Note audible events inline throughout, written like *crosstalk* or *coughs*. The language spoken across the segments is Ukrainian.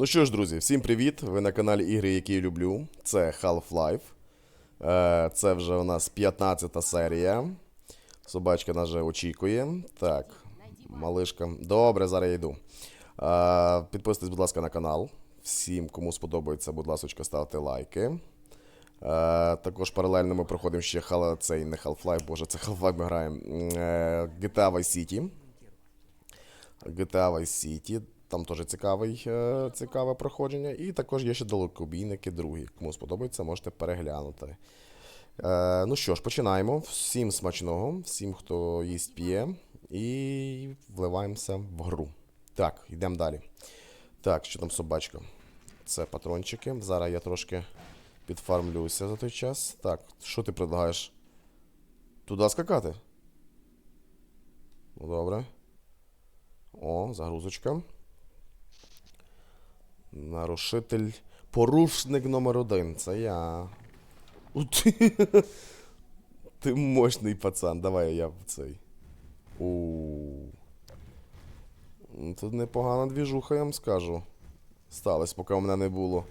Ну що ж, друзі, всім привіт! Ви на каналі Ігри, які я люблю. Це Half-Life. Е, Це вже у нас 15 серія. Собачка нас вже очікує. Так, малишка. Добре, зараз я йду. Е, Підписуйтесь, будь ласка, на канал. Всім, кому сподобається, будь ласка, ставте лайки. Е, також паралельно ми проходимо ще цей не Half-Life, боже, це Half-Life ми граємо. GTA Vice City. GTA Vice City. Там теж цікавий, е, цікаве проходження. І також є ще далекобійники другі. Кому сподобається, можете переглянути. Е, ну що ж, починаємо. Всім смачного, всім, хто їсть п'є. І вливаємося в гру. Так, йдемо далі. Так, що там собачка? Це патрончики. Зараз я трошки підфармлюся за той час. Так, що ти предлагаєш? Туди скакати? Ну, добре. О, загрузочка. Нарушитель. Порушник номер один. Це я. У, Ти, ти мощний пацан. Давай я в цей. У. Тут непогана двіжуха, я вам скажу. Сталось, поки у мене не було.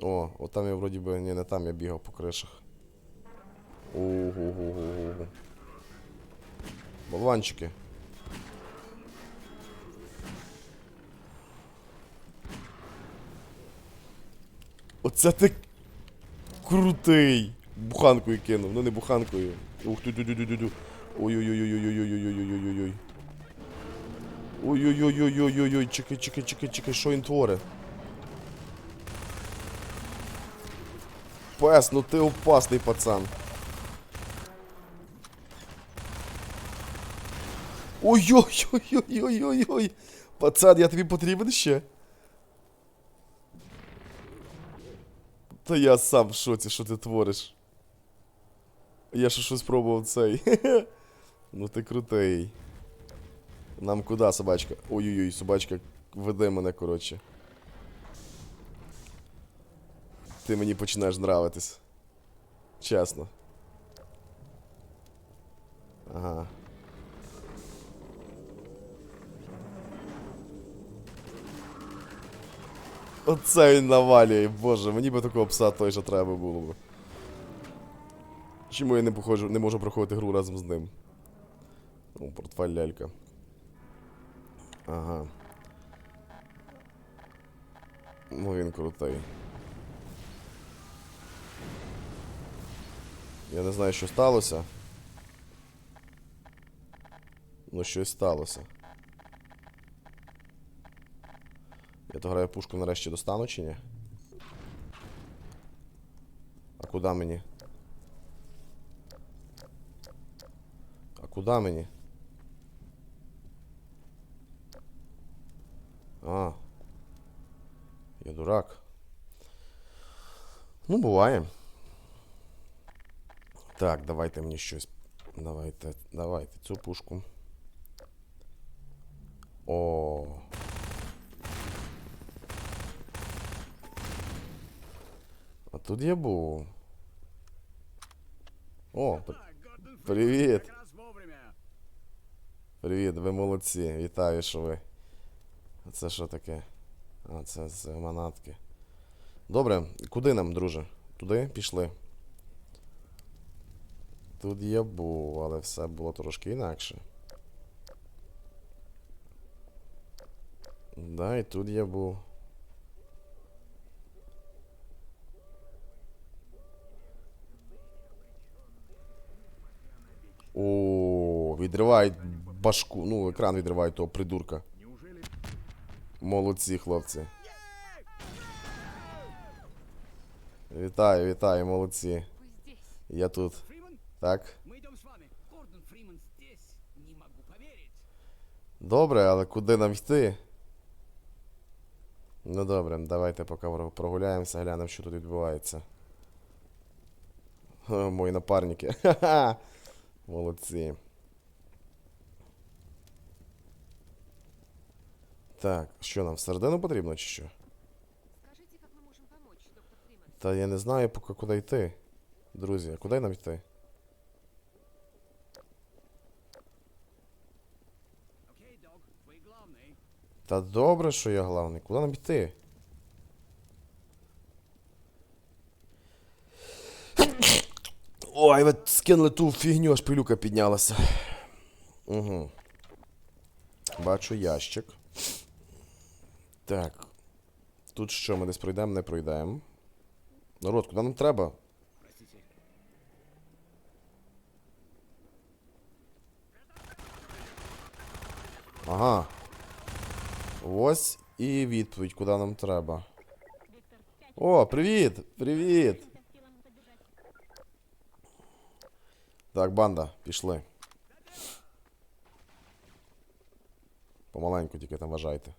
О, от там я вроді би. Ні, не там я бігав по кришах. Ого-го-го-го. Болванчики. Оце ти крутий. Буханкою кинув. Ну не буханкою. Ух ти ду ду ду ду ду Ой-ой-ой-ой-ой-ой-ой-ой-ой-ой-ой. Ой-ой-ой-ой-ой-ой-ой. Чекай, чекай, чекай, чекай, що він творить? Пес, ну ти опасний пацан. Ой-ой-ой-ой-ой-ой-ой. Пацан, я тобі потрібен ще? Та я сам в шоці, що ти твориш. Я ще щось пробував цей. *laughs* ну ти крутий. Нам куди, собачка? Ой-ой-ой, собачка веде мене, коротше. Ти мені починаєш нравитись. Чесно. Ага. Оце він навалює, боже, мені би такого пса той же треба було б. Чому я не походжу, не можу проходити гру разом з ним? О, портфель лялька. Ага. Ну він крутий. Я не знаю, що сталося. Ну, щось сталося. Я то граю пушку нарешті достану чи ні? А куди мені? А куди мені? А. Я дурак. Ну, буває. Так, давайте мені щось. Давайте, давайте цю пушку. О. тут я був. О, привіт. Привіт, ви молодці. Вітаю, що ви. А це що таке? А, це з манатки. Добре, куди нам, друже? Туди пішли. Тут я був, але все було трошки інакше. Да, і тут я був. О, відривають башку. Ну, екран відривають того придурка. Молодці, хлопці. Вітаю, вітаю, молодці. Я тут. Так. Добре, але куди нам йти? Ну добре, давайте поки прогуляємося, глянемо, що тут відбувається. О, мої напарники. Ха-ха! Молодці. Так, що нам всередину потрібно чи що? Скажите, как мы можем помочь, доктор Фриман? Та я не знаю поки куди йти. Друзі, а куди нам йти? Окей, док, вы главный. Та добре, що я главний. Куди нам йти? Ой, ви скинули ту фігню, аж пилюка піднялася. Угу. Бачу ящик. Так. Тут що, ми десь пройдемо, не пройдемо. Народ, куди нам треба? Ага. Ось і відповідь, куди нам треба. О, привіт! Привіт! Так, банда, пішли. Помаленьку тільки там вважайте.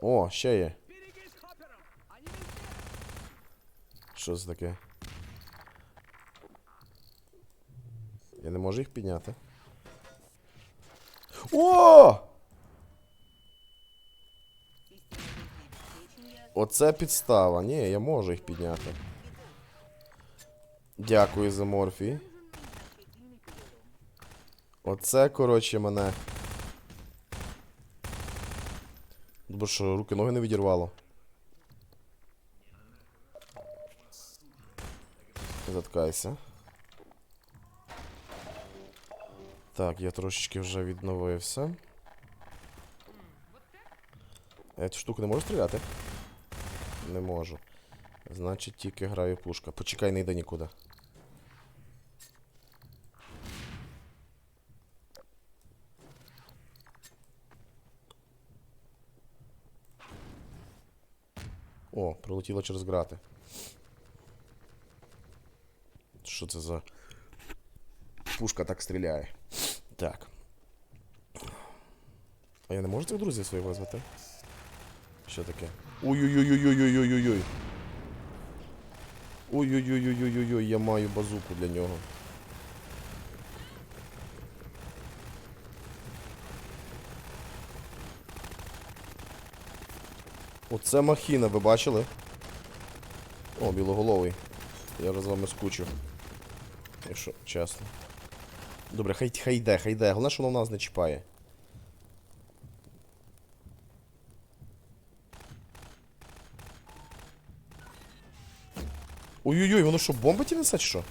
О, ще є. Що це таке? Я не можу їх підняти. О! Оце підстава. Ні, я можу їх підняти. Дякую за морфій. Оце, коротше, мене. Бо що, руки ноги не відірвало. Заткайся. Так, я трошечки вже відновився. Цю штуку не можу стріляти? Не можу. Значить, тільки граю пушка. Почекай, не йде нікуди. О, пролетіло через грати. Що це за. Пушка так стріляє. Так. А я не можу цих друзів своїх визвати? Що таке? Ой-ой-ой-ой-ой-ой-ой-ой. Ой-ой-ой-ой-ой-ой, я маю базуку для нього. Оце махіна, ви бачили? О, білоголовий. Я вже з вами скучив. Якщо чесно. Добре, хай, хай йде, хай йде. Головне, що воно нас не чіпає. Ой-ой-ой, воно що, бомби ті несе чи що?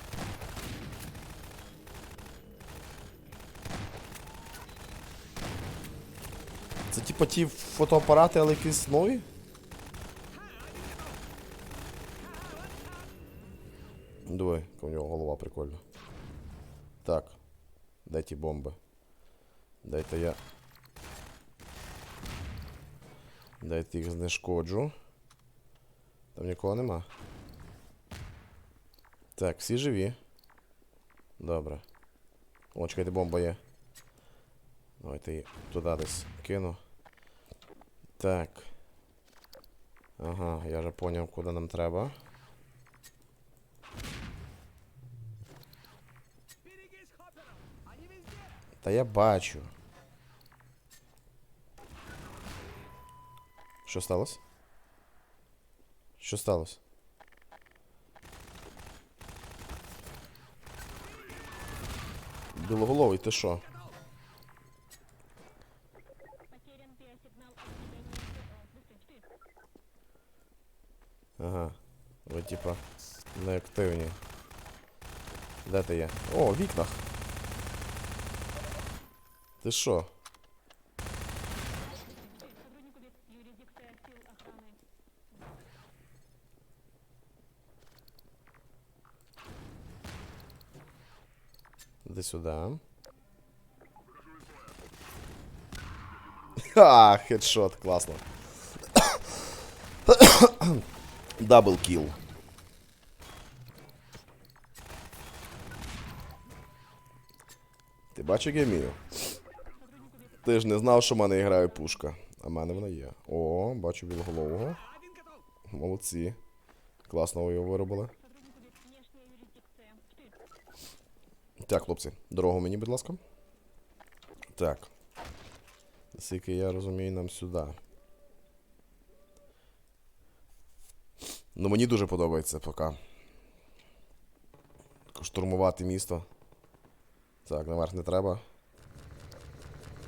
Це типа ті фотоапарати, але якісь нові? Давай, у нього голова прикольна. Так. Ті бомби? Дайте я. Дайте їх знешкоджу. Там нікого нема. Так, всі живі. Добре. О, чекайте, бомба є. Давайте її туди десь кину. Так. Ага, я вже поняв, куди нам треба. Та я бачу. Що сталося? Що сталося? Білоголовий, ти що? Потерян биосигнал активирования быстрый штык. Ага. Ви типа неактивні. Де ти є? О, в вікнах. Ти що? Сюди. Ха, хедшот, класно. Дабл кіл. Ти бачив, як я вмію? Ти ж не знав, що в мене грає пушка. А в мене вона є. О, бачу білоголового. Молодці. Класно ви його виробили. Так, хлопці, дорогу мені, будь ласка. Так. Наскільки я розумію, нам сюди. Ну, мені дуже подобається поки. Штурмувати місто. Так, наверх не треба.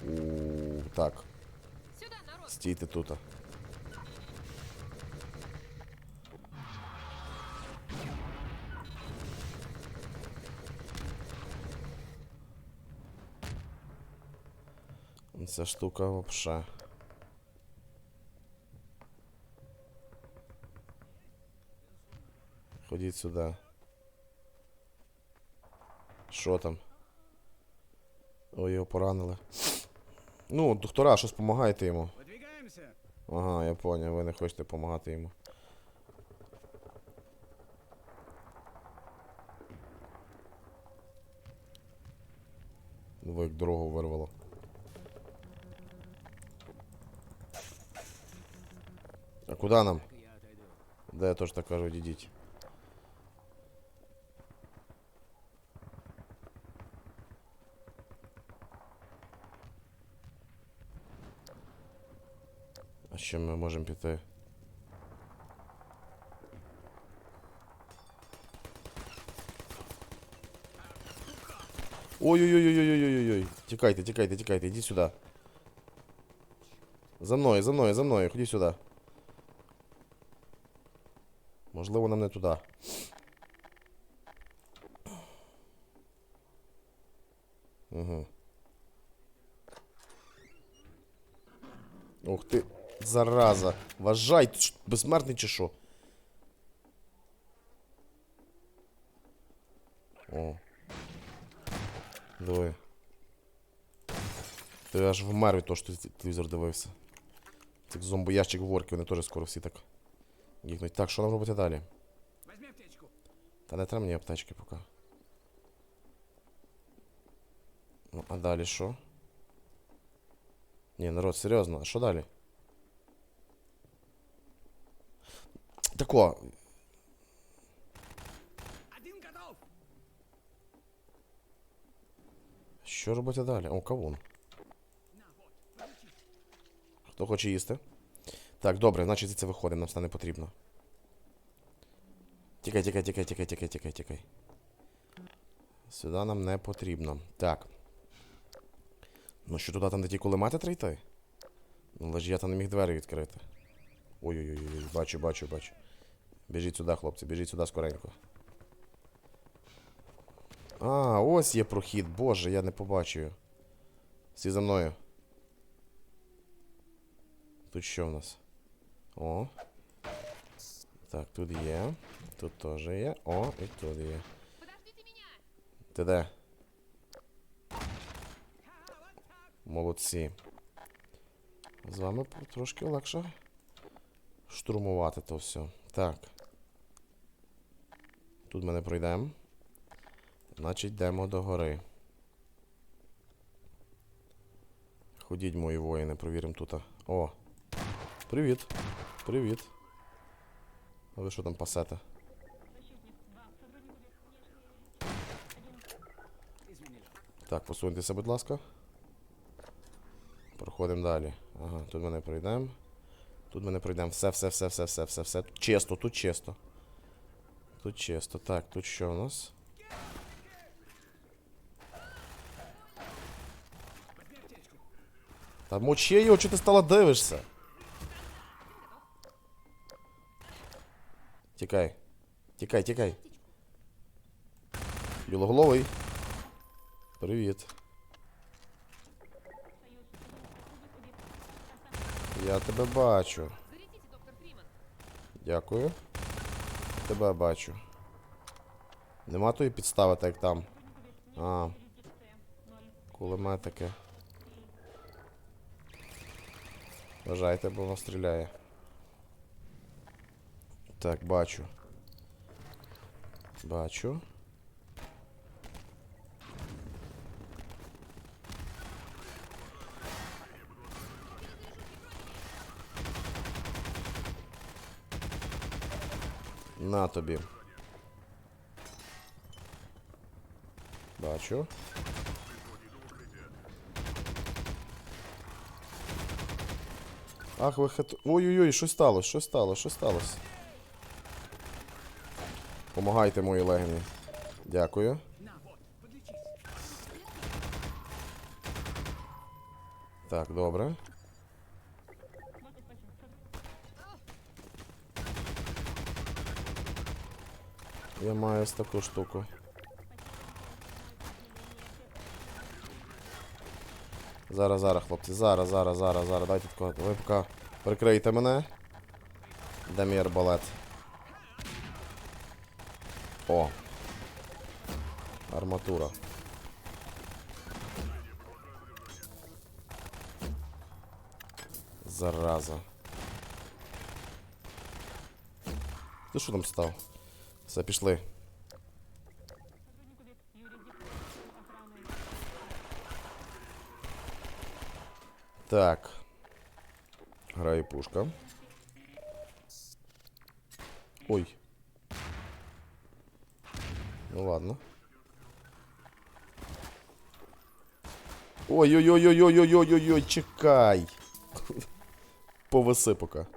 У, так, стійте тут. Ця штука вообще. Ходіть сюди. Що там? Ой, його поранили. Ну, доктора, щось допомагайте йому. Ага, я поняв, ви не хочете допомагати йому. Диви, як дорогу вирвало. А куди нам? Я отойду. Да, я теж так кажу, йдіть. А ще ми можемо піти? Ой-ой-ой-ой-ой-ой-ой. Тікайте, тікайте, тікайте, йдіть сюди. За мною, за мною, за мною, ходіть сюди. Можливо, нам не туди. Угу. Ух ти, зараза. Вважай, ти безсмертний чи що? О. Диви. Ти аж вмер від того, що ти телевізор дивився. Цих зомбоящик ворки, вони теж скоро всі так. Гікнуть. Так, що нам робити далі? Возьми аптечку. Та не треба мені аптечки поки. Ну, а далі що? Ні, народ, серйозно, а що далі? Тако, Один готов. що робити далі? О, кавун. На, вот. Получи. Хто хоче їсти? Так, добре, значить звідси виходимо, нам стане потрібно. Тікай, тікай, тікай, тікай, тікай, тікай, тікай. Сюди нам не потрібно. Так. Ну що туди там, де ті кулемети треба йти? Ну, але ж я там не міг двері відкрити. Ой-ой-ой, бачу, бачу, бачу. Біжіть сюди, хлопці, біжіть сюди скоренько. А, ось є прохід, боже, я не побачив. Всі за мною. Тут що в нас? О. Так, тут є. Тут теж є. О, і тут є. Ти де? Молодці. З вами трошки легше штурмувати то все. Так. Тут ми не пройдемо. Значить, йдемо до гори. Ходіть, мої воїни, провіримо тут. О! Привіт! Привіт! А ви що там пасете? Защитник 2. Сотрудник внешней... Извини. Так, посуньтеся, будь ласка. Проходимо далі. Ага, тут ми не пройдемо. Тут ми не пройдемо. Все, все, все, все, все, все, все. Тут чисто, тут чисто. Тут чисто. Так, тут що у нас? Та мочи його, чи ти стала дивишся? Тікай. Тікай, тікай. Білоголовий. Привіт. Я тебе бачу. Дякую. Тебе бачу. Нема тої підстави, так як там. А, Юрисдикция 0. кулеметики. Вважайте, бо воно стріляє. Так, бачу. Бачу. На тобі. Бачу. Ах, ви. Ой-ой-ой, що сталося? Що сталося? Що сталося? Помагайте мої легені. Дякую. Так, добре. Я маю ось таку штуку. Зараз, зараз, хлопці, зараз, зараз, зараз, зараз. Дайте такого. Ви поки прикрийте мене. Де мій арбалет? О. Арматура. Зараза. Ти що там став? Все, пішли. Так. Грає пушка. Ой. Ну ладно. Ой-ой-ой-ой-ой-ой-ой-ой, чекай. *laughs* Повиси пока.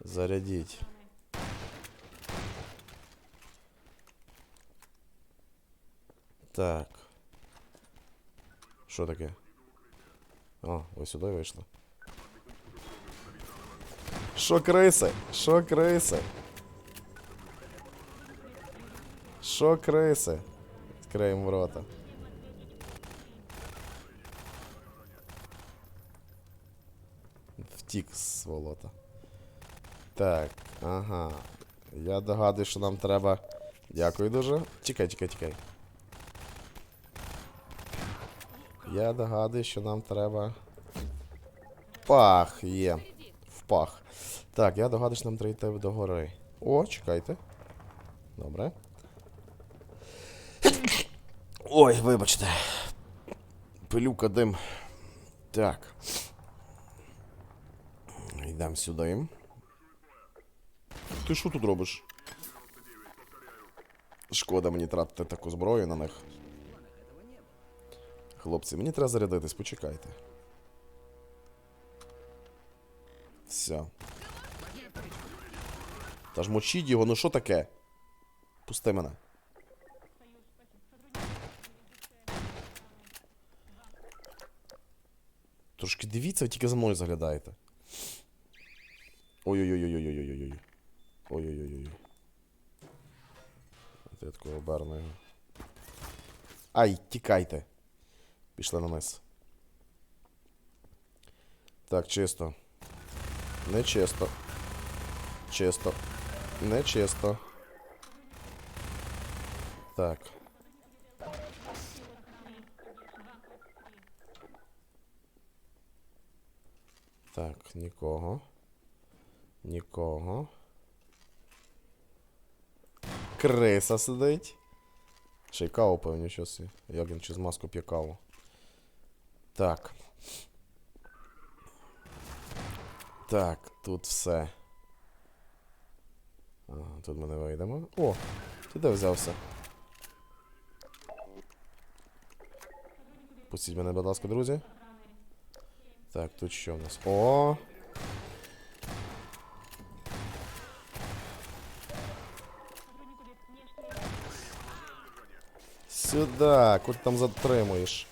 Зарядить. Так. Що таке? О, ви сюди вийшли. Що криси? Що криси? Що криси? Відкриємо рота. Втік з сволота. Так, ага. Я догадую, що нам треба. Дякую дуже. Чекай, чекай, чекай. Я догадую, що нам треба. Пах є. Заряди. В пах. Так, я догадую, що нам треба йти до гори. О, чекайте. Добре. Ой, вибачте. Пилюка дим. Так. Йдемо сюди. Ти що тут робиш? Шкода мені тратити таку зброю на них. Хлопці, мені треба зарядитись, почекайте. Все. Та ж мочіть його, ну що таке? Пусти мене. Трошки дивіться, ви тільки за мною заглядаєте. Ой-ой-ой-ой-ой-ой-ой-ой. Ой-ой-ой-ой. Я такого оберну його. Ай, тікайте. Пішли на низ. Так, чисто. Не чисто. Чисто. Не чисто. Так. Так, нікого. Нікого. Криса сидить. Ще й каву, певно, щось. Як він через маску п'є каву. Так. Так, тут все. Ага, тут ми не вийдемо. О, ти де взявся? Пустіть мене, будь ласка, друзі. Так, тут що в нас? О! Сюда, куди там затримуєш?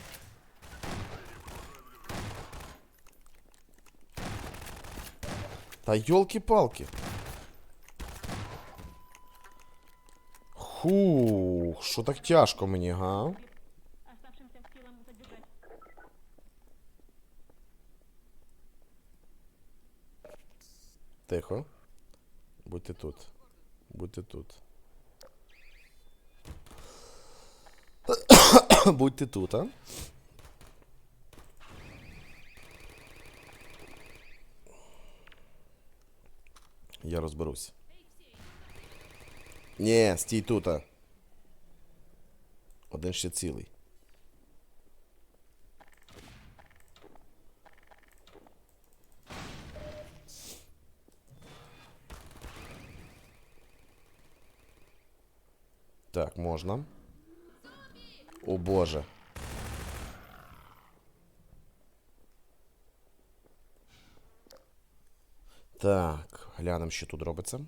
Та йолки-палки. Ху, що так тяжко мені, га? Тихо. Будьте тут. Будьте тут. *coughs* Будьте тут, а? Я розберусь. Ні, стій тут. а. Один ще цілий. Так, можна. О боже. Так, глянемо, що тут робиться.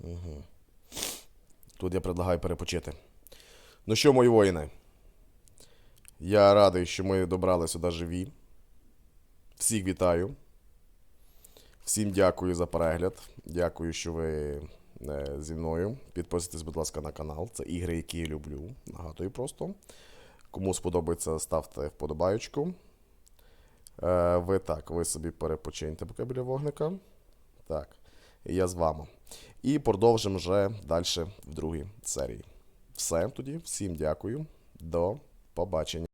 Угу. Тут я предлагаю перепочити. Ну що, мої воїни? Я радий, що ми добрали сюди живі. Всіх вітаю. Всім дякую за перегляд. Дякую, що ви е, зі мною. Підписуйтесь, будь ласка, на канал. Це ігри, які я люблю. Нагадую просто. Кому сподобається, ставте вподобайочку. Е, ви так, ви собі перепочиньте поки біля вогника. Так. Я з вами. І продовжимо вже далі в другій серії. Все тоді, всім дякую. До побачення.